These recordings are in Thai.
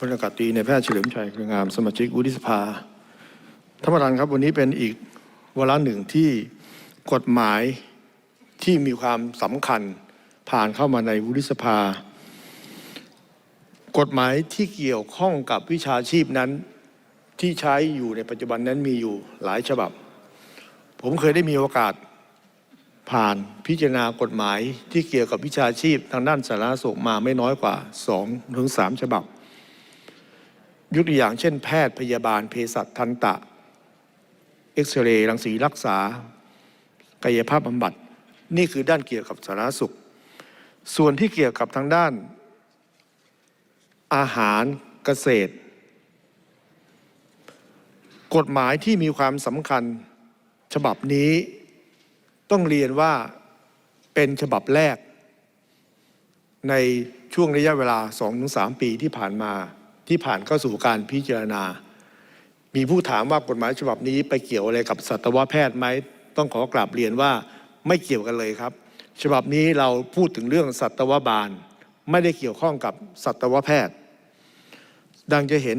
พลอากาศตรีในแพทย์เฉลิมชัยเครืองามสมาชิกวุฒิสภาท่านประธานครับวันนี้เป็นอีกวาระหนึ่งที่กฎหมายที่มีความสำคัญผ่านเข้ามาในวุฒิสภา กฎหมายที่เกี่ยวข้องกับวิชาชีพนั้นที่ใช้อยู่ในปัจจุบันนั้นมีอยู่หลายฉบับ ผมเคยได้มีโอกาสผ่านพิจารณากฎหมายที่เกี่ยวกับวิชาชีพทางด้านสาธารณสุขมาไม่น้อยกว่า2ถึง3ฉบับ ยกตัวอย่างเช่นแพทย์พยาบาลเภสัชทันตะ เอ็กซเรย์รังสีรักษา กายภาพบำบัด นี่คือด้านเกี่ยวกับสาธารณสุข ส่วนที่เกี่ยวกับทางด้าน อาหารเกษตร กฎหมายที่มีความสำคัญฉบับนี้ ต้องเรียนว่าเป็นฉบับแรก ในช่วงระยะเวลา 2-3 ปีที่ผ่านมา ที่ผ่านเข้าสู่การพิจารณา มีผู้ถามว่ากฎหมายฉบับนี้ไปเกี่ยวอะไรกับสัตวแพทย์ไหมต้องขอกราบเรียนว่าไม่เกี่ยวกันเลยครับ ฉบับนี้เราพูดถึงเรื่องสัตวบาล ไม่ได้เกี่ยวข้องกับสัตวแพทย์ ดังจะเห็น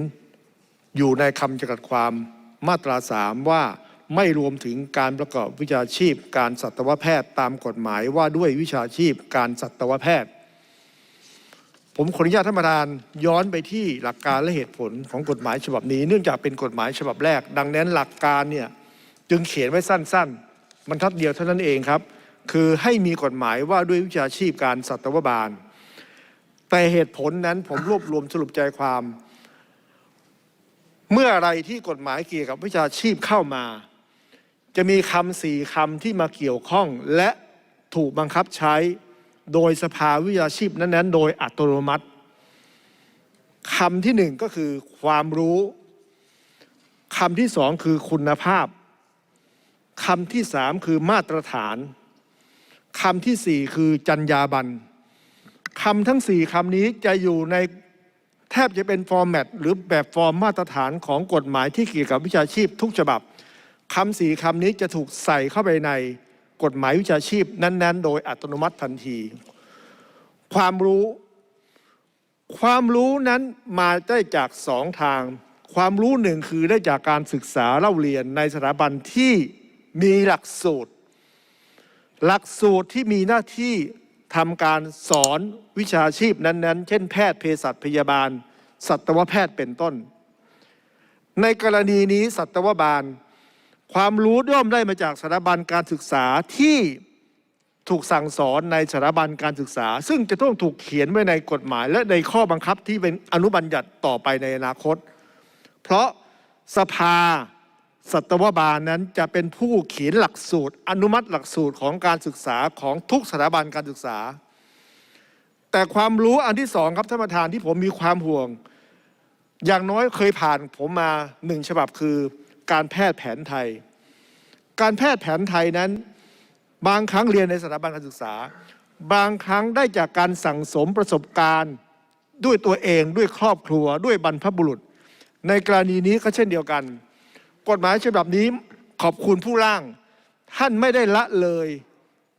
อยู่ในคำจำกัดความมาตราสามว่าไม่รวมถึงการประกอบวิชาชีพ การสัตวแพทย์ตามกฎหมายว่าด้วยวิชาชีพ การสัตวแพทย์ ผมขออนุญาตท่านประธานย้อนไปที่หลักการและเหตุผลของกฎหมายฉบับนี้ เนื่องจากเป็นกฎหมายฉบับแรก ดังนั้นหลักการเนี่ยจึงเขียนไว้สั้นๆบรรทัดเดียวเท่านั้นเองครับ คือให้มีกฎหมายว่าด้วยวิชาชีพการสัตวบาล แต่เหตุผลนั้นผมรวบรวมสรุปใจความ เมื่ออะไรที่กฎหมายเกี่ยวกับวิชาชีพเข้ามา จะมีคำสี่คำที่มาเกี่ยวข้องและถูกบังคับใช้ โดยสภาวิชาชีพนั้นๆ โดยอัตโนมัติคำที่หนึ่งก็คือความรู้คำที่สองคือคุณภาพคำที่สามคือมาตรฐานคำที่สี่คือจรรยาบรรณคำทั้งสี่คำนี้จะอยู่ในแทบจะเป็นฟอร์แมตหรือแบบฟอร์มมาตรฐานของกฎหมายที่เกี่ยวกับวิชาชีพทุกฉบับคำสี่คำนี้จะถูกใส่เข้าไปใน กฎหมายวิชาชีพนั้น ๆ โดยอัตโนมัติทันที ความรู้ ความรู้นั้นมาได้จากสองทาง ความรู้หนึ่งคือได้จากการศึกษาเล่าเรียนในสถาบันที่มีหลักสูตร หลักสูตรที่มีหน้าที่ทำการสอนวิชาชีพนั้น ๆ เช่น แพทย์เภสัชพยาบาล สัตวแพทย์เป็นต้น ในกรณีนี้สัตวบาล ความรู้ย่อมได้มาจากสถาบันการศึกษาที่ถูกสั่งสอนในสถาบันการศึกษา ซึ่งจะต้องถูกเขียนไว้ในกฎหมาย และในข้อบังคับที่เป็นอนุบัญญัติต่อไปในอนาคต เพราะสภาสัตวบาลนั้นจะเป็นผู้เขียนหลักสูตร อนุมัติหลักสูตรของการศึกษาของทุกสถาบันการศึกษา แต่ความรู้อันที่สองครับท่านประธานที่ผมมีความห่วง อย่างน้อยเคยผ่านผมมาหนึ่งฉบับคือ การแพทย์แผนไทย การแพทย์แผนไทยนั้น บางครั้งเรียนในสถาบันการศึกษา บางครั้งได้จากการสั่งสมประสบการณ์ ด้วยตัวเองด้วยครอบครัวด้วยบรรพบุรุษ ในกรณีนี้ก็เช่นเดียวกัน กฎหมายฉบับนี้ขอบคุณผู้ร่าง ท่านไม่ได้ละเลย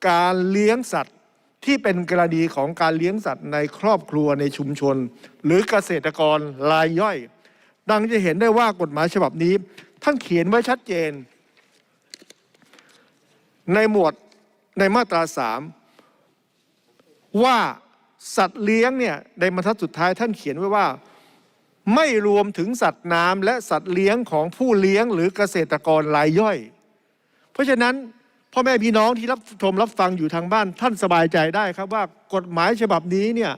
การเลี้ยงสัตว์ที่เป็นกรณีของการเลี้ยงสัตว์ในครอบครัวในชุมชน หรือเกษตรกรรายย่อย ดังจะเห็นได้ว่ากฎหมายฉบับนี้ ท่านเขียนไว้ชัดเจน ในหมวดในมาตราสามว่าสัตว์เลี้ยงเนี่ยในบรรทัดสุดท้ายท่านเขียนไว้ว่า ไม่รวมถึงสัตว์น้ำและสัตว์เลี้ยงของผู้เลี้ยงหรือเกษตรกรรายย่อย เพราะฉะนั้นพ่อแม่พี่น้องที่รับชมรับฟังอยู่ทางบ้านท่านสบายใจได้ครับว่ากฎหมายฉบับนี้เนี่ย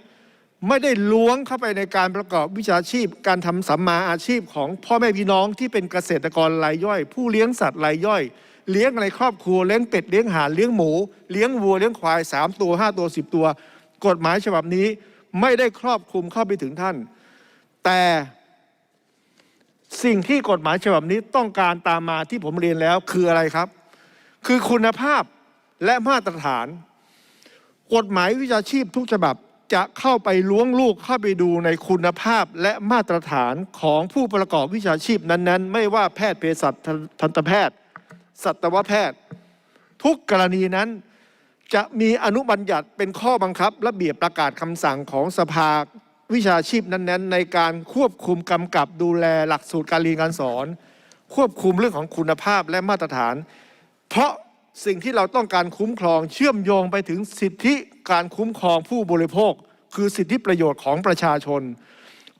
ไม่ได้ล้วงเข้าไปในการประกอบวิชาชีพ การทำสัมมาอาชีพของพ่อแม่พี่น้องที่เป็นเกษตรกรรายย่อย ผู้เลี้ยงสัตว์รายย่อย เลี้ยงในครอบครัวเลี้ยงเป็ดเลี้ยงห่านเลี้ยงหมู เลี้ยงวัวเลี้ยงควายสามตัวห้าตัวสิบตัว กฎหมายฉบับนี้ไม่ได้ครอบคลุมเข้าไปถึงท่าน แต่สิ่งที่กฎหมายฉบับนี้ต้องการตามมาที่ผมเรียนแล้วคืออะไรครับ คือคุณภาพและมาตรฐาน กฎหมายวิชาชีพทุกฉบับ จะเข้าไปล้วงลูกเข้าไปดูในคุณภาพและมาตรฐานของผู้ประกอบวิชาชีพนั้นๆ ไม่ว่าแพทย์เภสัชทันตแพทย์ สัตวแพทย์ ทุกกรณีนั้น จะมีอนุบัญญัติเป็นข้อบังคับ ระเบียบประกาศคำสั่งของสภาวิชาชีพนั้นๆ ในการควบคุมกำกับดูแลหลักสูตรการเรียนการสอน ควบคุมเรื่องของคุณภาพและมาตรฐาน เพราะสิ่งที่เราต้องการคุ้มครองเชื่อมโยงไปถึงสิทธิ การคุ้มครองผู้บริโภค คือสิทธิประโยชน์ของประชาชน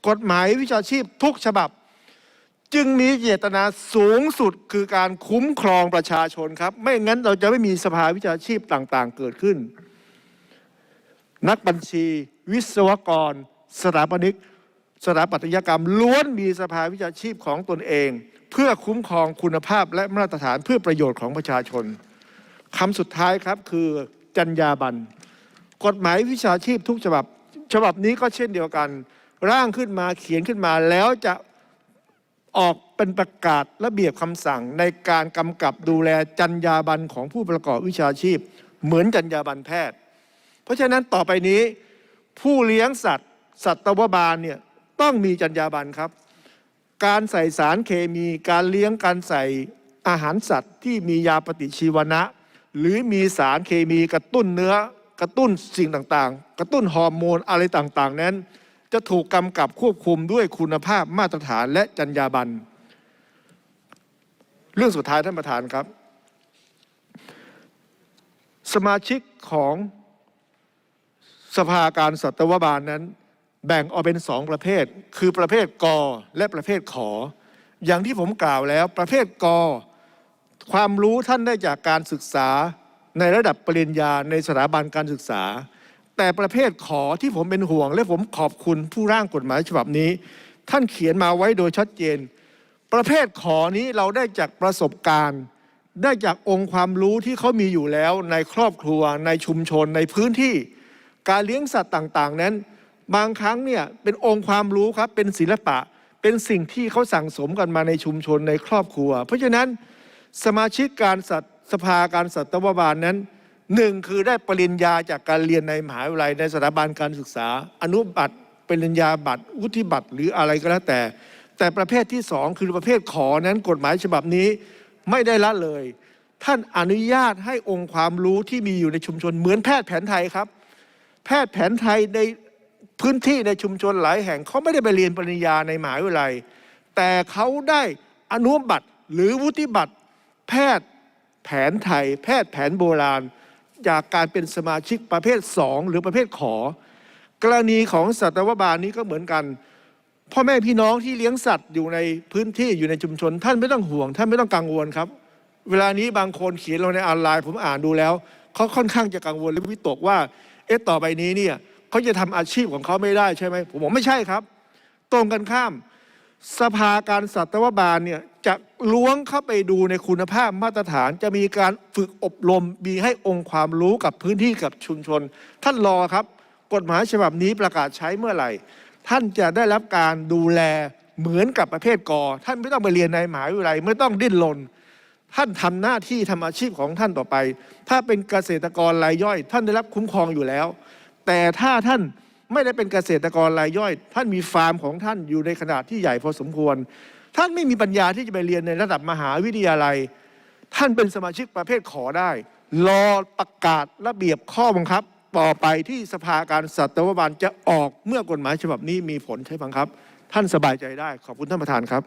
กฎหมายวิชาชีพทุกฉบับ จึงมีเจตนาสูงสุดคือการคุ้มครองประชาชนครับ ไม่งั้นเราจะไม่มีสภาวิชาชีพต่างๆ เกิดขึ้น นักบัญชี วิศวกร สถาปนิกสถาปัตยกรรมล้วนมีสภาวิชาชีพของตนเอง เพื่อคุ้มครองคุณภาพและมาตรฐานเพื่อประโยชน์ของประชาชนคำสุดท้ายครับคือจรรยาบรรณ กฎหมายวิชาชีพทุกฉบับ ฉบับนี้ก็เช่นเดียวกัน ร่างขึ้นมาเขียนขึ้นมาแล้วจะออกเป็นประกาศระเบียบคำสั่งในการกำกับดูแลจรรยาบรรณของผู้ประกอบวิชาชีพ เหมือนจรรยาบรรณแพทย์ เพราะฉะนั้นต่อไปนี้ ผู้เลี้ยงสัตว์ สัตวบาลเนี่ยต้องมีจรรยาบรรณครับ การใส่สารเคมีการเลี้ยงการใส่อาหารสัตว์ที่มียาปฏิชีวนะ หรือมีสารเคมีกระตุ้นเนื้อ กระตุ้นสิ่งต่างๆ กระตุ้นฮอร์โมนอะไรต่างๆ นั้น จะถูกกำกับควบคุมด้วยคุณภาพมาตรฐานและจรรยาบรรณเรื่องสุดท้ายท่านประธานครับ สมาชิกของสภาการสัตวบาลนั้นแบ่งออกเป็นสองประเภท คือประเภทกอและประเภทขอ อย่างที่ผมกล่าวแล้วประเภทกอความรู้ท่านได้จากการศึกษา ในระดับปริญญาในสถาบันการศึกษา แต่ประเภทขอที่ผมเป็นห่วง และผมขอบคุณผู้ร่างกฎหมายฉบับนี้ ท่านเขียนมาไว้โดยชัดเจน ประเภทขอนี้เราได้จากประสบการณ์ ได้จากองค์ความรู้ที่เขามีอยู่แล้ว ในครอบครัว ในชุมชน ในพื้นที่ การเลี้ยงสัตว์ต่างๆ นั้น บางครั้งเนี่ยเป็นองค์ความรู้ครับเป็นศิลปะเป็นสิ่งที่เขาสั่งสมกันมาในชุมชนในครอบครัว เพราะฉะนั้นสมาชิกการสัตว์ สภาการสัตวบาลนั้นหนึ่งคือได้ปริญญาจากการเรียนในมหาวิทยาลัยในสถาบันการศึกษา อนุบัตรปริญญาบัตรวุฒิบัตรหรืออะไรก็แล้วแต่ แต่ประเภทที่สองคือประเภทขอนั้นกฎหมายฉบับนี้ไม่ได้ละเลย ท่านอนุญาตให้องค์ความรู้ที่มีอยู่ในชุมชนเหมือนแพทย์แผนไทยครับ แพทย์แผนไทยในพื้นที่ในชุมชนหลายแห่งเขาไม่ได้ไปเรียนปริญญาในมหาวิทยาลัย แต่เขาได้อนุบัตรหรือวุฒิบัตรแพทย์ แผนไทย แพทย์แผนโบราณ จากการเป็นสมาชิกประเภท 2 หรือประเภทขอ กรณีของสัตวบาลนี้ก็เหมือนกัน พ่อแม่พี่น้องที่เลี้ยงสัตว์อยู่ในพื้นที่อยู่ในชุมชน ท่านไม่ต้องห่วง ท่านไม่ต้องกังวลครับ เวลานี้บางคนเขียนลงในออนไลน์ผมอ่านดูแล้วเขาค่อนข้างจะกังวลและวิตกว่าเอ๊ะต่อไปนี้เนี่ยเขาจะทำอาชีพของเขาไม่ได้ใช่ไหมผมบอกไม่ใช่ครับ ตรงกันข้ามสภาการสัตวบาลเนี่ย จะล้วงเข้าไปดูในคุณภาพมาตรฐาน จะมีการฝึกอบรมมีให้องค์ความรู้กับพื้นที่กับชุมชน ท่านรอครับ กฎหมายฉบับนี้ประกาศใช้เมื่อไหร่ ท่านจะได้รับการดูแลเหมือนกับประเภทกอ ท่านไม่ต้องไปเรียนในมหาวิทยาลัยไม่ต้องดิ้นรนท่านทำหน้าที่ทำอาชีพของท่านต่อไป ถ้าเป็นเกษตรกรรายย่อย ท่านได้รับคุ้มครองอยู่แล้ว แต่ถ้าท่านไม่ได้เป็นเกษตรกรรายย่อย ท่านมีฟาร์มของท่านอยู่ในขนาดที่ใหญ่พอสมควร ท่านไม่มีปัญญาที่จะไปเรียนในระดับมหาวิทยาลัย ท่านเป็นสมาชิกประเภทขอได้ รอประกาศระเบียบข้อบังคับ ต่อไปที่สภาการสัตวบาลจะออกเมื่อกฎหมายฉบับนี้มีผลใช้บังคับ ท่านสบายใจได้ขอบคุณท่านประธานครับ